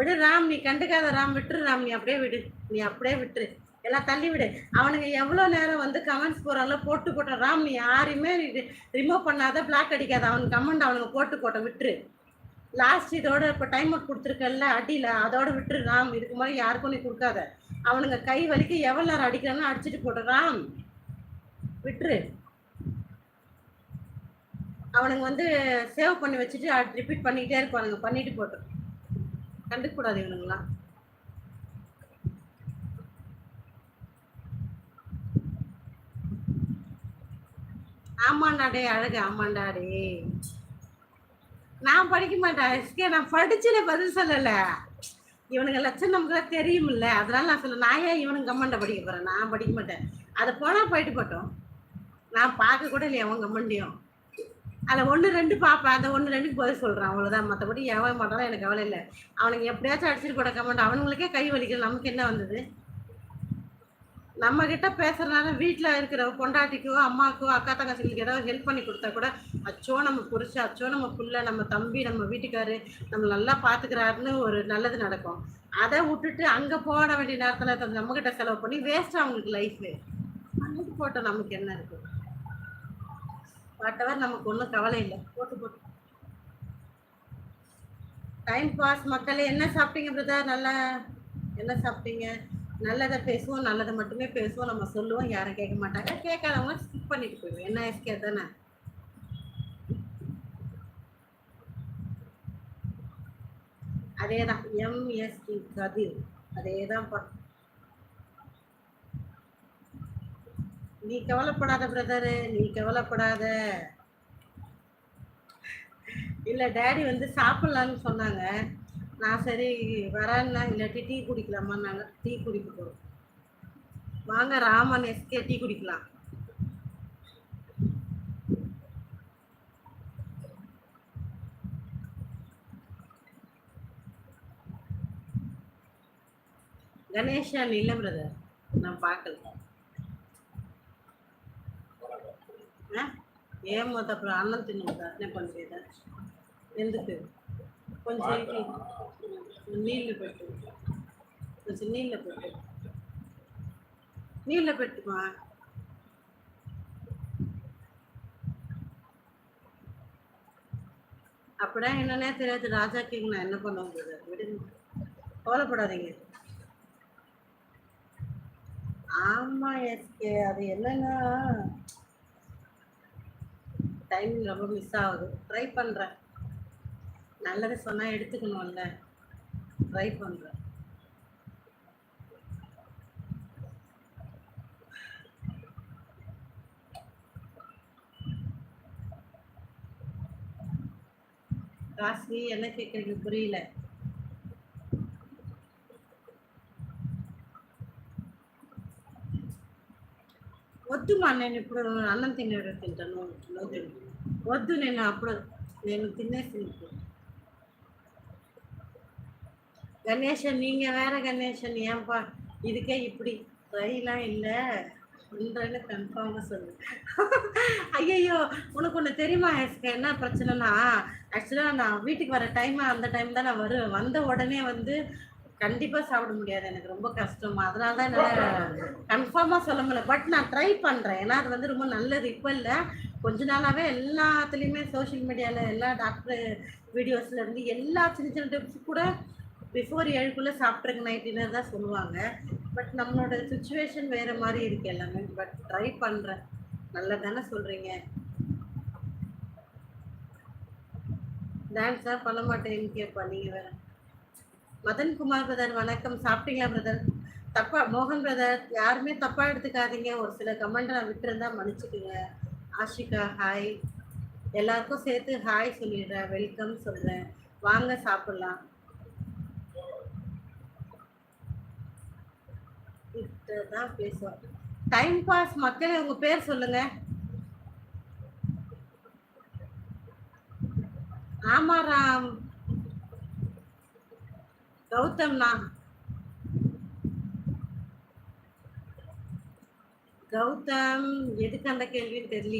விடு ராம் நீ கண்டுக்காத ராம் விட்டுரு ராம் நீ அப்படியே விடு நீ அப்படியே விட்டுரு. எல்லாம் தள்ளி விடு. அவனுங்க எவ்வளோ நேரம் வந்து கமெண்ட்ஸ் போகிறாங்களோ போட்டு போட்டோம் ராம் நீ யாரையுமே ரிமூவ் பண்ணாத பிளாக் அடிக்காத. அவனுக்கு கமெண்ட் அவனுங்க போட்டு போட்டோம் விட்டுரு. லாஸ்ட் இதோட இப்போ டைம் அவுட் கொடுத்துருக்கல அடியில் அதோட விட்டுரு ராம். இதுக்கு மாதிரி யாருக்கும் நீ கொடுக்காத. அவனுங்க கை வலிக்கு எவ்வளோ நேரம் அடிக்கிறானோ அடிச்சுட்டு போட்டு ராம். விட்டுரு. அவனுங்க வந்து சேவ் பண்ணி வச்சுட்டு ரிப்பீட் பண்ணிக்கிட்டே இருப்பானுங்க பண்ணிட்டு போட்டோம் கண்டுக்க கூடாது இவனுங்களாம் ஆமாண்டாடே அழகு ஆமாண்டாடே நான் படிக்க மாட்டேன் எஸ்கே நான் படிச்சுல பதில் சொல்லல. இவனுங்க லட்சம் நமக்குலாம் தெரியும்ல அதனால நான் சொல்ல நான் ஏன் இவனுங்க கம்மண்டை படிக்க போறேன்? நான் படிக்க மாட்டேன். அதை போனால் போயிட்டு போட்டோம். நான் பார்க்க கூட இல்லையா அவன் கம்மண்டியும்? அதில் ஒன்று ரெண்டு பார்ப்பேன் அந்த ஒன்று ரெண்டுக்கு பதில் சொல்கிறேன் அவ்வளோதான் மற்றபடி எவன் மாட்டாலும் எனக்கு கவலை இல்லை. அவனுக்கு எப்படியாச்சும் அடிச்சிட்டு கூட கமெண்ட். அவனுங்களுக்கே கை வலிக்கல நமக்கு என்ன வந்தது? நம்ம கிட்ட பேசுறதுனால வீட்டில் இருக்கிற பொண்டாட்டிக்கோ அம்மாக்கோ அக்கா தங்கச்சிகளுக்கு ஏதாவது ஹெல்ப் பண்ணி கொடுத்தா கூட அச்சோ நம்ம புருஷன் அச்சோ நம்ம புள்ள நம்ம தம்பி நம்ம வீட்டுக்காரு நம்ம நல்லா பார்த்துக்கிறாருன்னு ஒரு நல்லது நடக்கும். அதை விட்டுட்டு அங்கே போட வேண்டிய நேரத்தில் நம்ம கிட்ட செலவு பண்ணி வேஸ்ட் அவங்களுக்கு லைஃபு அன்னைக்கு போட்டோம். நமக்கு என்ன இருக்குது வாட்டவர் நமக்கு ஒன்றும் கவலை இல்லை. போட்டு போட்டு. டைம் பாஸ் மக்களே என்ன சாப்பிட்டீங்க பிரதர் நல்லா என்ன சாப்பிட்டீங்க? நல்லதை பேசுவோம் நல்லதை மட்டுமே பேசுவோம். நம்ம சொல்லுவோம் யாரும் கேட்க மாட்டாங்க. கேட்காதவங்க ஸ்கிப் பண்ணிட்டு போயிடுவோம். என்ன எஸ்கே தானே? அதே தான் எம்எஸ்டி கதிர். அதே தான் நீ கவலைப்படாத பிரதரு. நீ கவலைப்படாத. இல்லை டேடி வந்து சாப்பிட்லான்னு சொன்னாங்க. நான் சரி வரேன்னா இல்லாட்டி டீ குடிக்கலாமான்னாங்க டீ குடிக்க போகிறோம் வாங்க ராமன் எஸ்கே டீ குடிக்கலாம். கணேஷன் இல்லை பிரதர். நான் பார்க்கல. ஏன் மொத்த அப்புறம் அண்ணன் தின்னு என்ன பண்ணுறீங்க ఎందుకు కొంచెం ఇడ్లీ నీళ్ళు పెట్టు కొంచెం నీళ్ళ పెట్టు నీళ్ళ పెట్టుమా அப்படியே என்னன்னே தெரியாது ராஜாக்கு நான் என்ன பண்ண முடியாது விடுங்க கவலைப்படாதீங்க ஆமா எஸ்கே அது என்னன்னா டைமிங் ரொம்ப மிஸ் ஆகுது. ட்ரை பண்ணுறேன் நல்லது சொன்னால் எடுத்துக்கணும்ல. ட்ரை பண்ணுறேன் காசு என்ன கேட்குறீங்க புரியல. వద్దు మా నేను ఇప్పుడు అన్నం తినేడు తింటాను వద్దు వద్దు నేను అప్పుడు నేను తినేసి ఇప్పుడు கணேசன் நீங்கள் வேற கணேசன் ஏன்பா இதுக்கே இப்படி ட்ரைலாம் இல்லை பண்ணுறேன்னு கன்ஃபார்மாக சொல்லு ஐயையோ உனக்கு ஒன்று தெரியுமா எஸ்க என்ன பிரச்சனைனா ஆக்சுவலாக நான் வீட்டுக்கு வர டைம் அந்த டைம் தான் நான் வருவேன் வந்த உடனே வந்து கண்டிப்பாக சாப்பிட முடியாது. எனக்கு ரொம்ப கஷ்டம். அதனால தான் என்னால் கன்ஃபார்மாக சொல்ல முடியல. பட் நான் ட்ரை பண்ணுறேன் ஏன்னா அது வந்து ரொம்ப நல்லது. இப்போ இல்லை. கொஞ்ச நாளாகவே எல்லாத்துலேயுமே சோஷியல் மீடியாவில் எல்லா டாக்டர் வீடியோஸ்லேருந்து எல்லா சின்ன சின்ன டிப்ஸ் கூட பிஃபோர் ஏழுக்குள்ளே சாப்பிட்ருங்க நைட் டின்னர் தான் சொல்லுவாங்க. பட் நம்மளோட சுச்சுவேஷன் வேறு மாதிரி இருக்குது எல்லாமே. பட் ட்ரை பண்ணுறேன் நல்லா தானே சொல்கிறீங்க டான்ஸாக பண்ண மாட்டேன்னு கேட்பா நீங்கள் வேறு. மதன் குமார் பிரதர் வணக்கம். சாப்பிட்டீங்களா பிரதர்? தப்பா மோகன் பிரதர் யாருமே தப்பா எடுத்துக்காதீங்க. ஒரு சில கமெண்ட் நான் விட்டுருந்தா மன்னிச்சுக்குங்க. ஆஷிகா ஹாய் எல்லாருக்கும் சேர்த்து ஹாய் சொல்லிடுறேன். வெல்கம் சொல்கிறேன் வாங்க சாப்பிட்லாம். தான் பேசுவோம். டைம் பாஸ் மக்களே உங்க பேர் சொல்லுங்க. ஆமா ராம் கௌதம்னா? கௌதம் எதுக்கு அந்த கேள்வின்னு தெரியல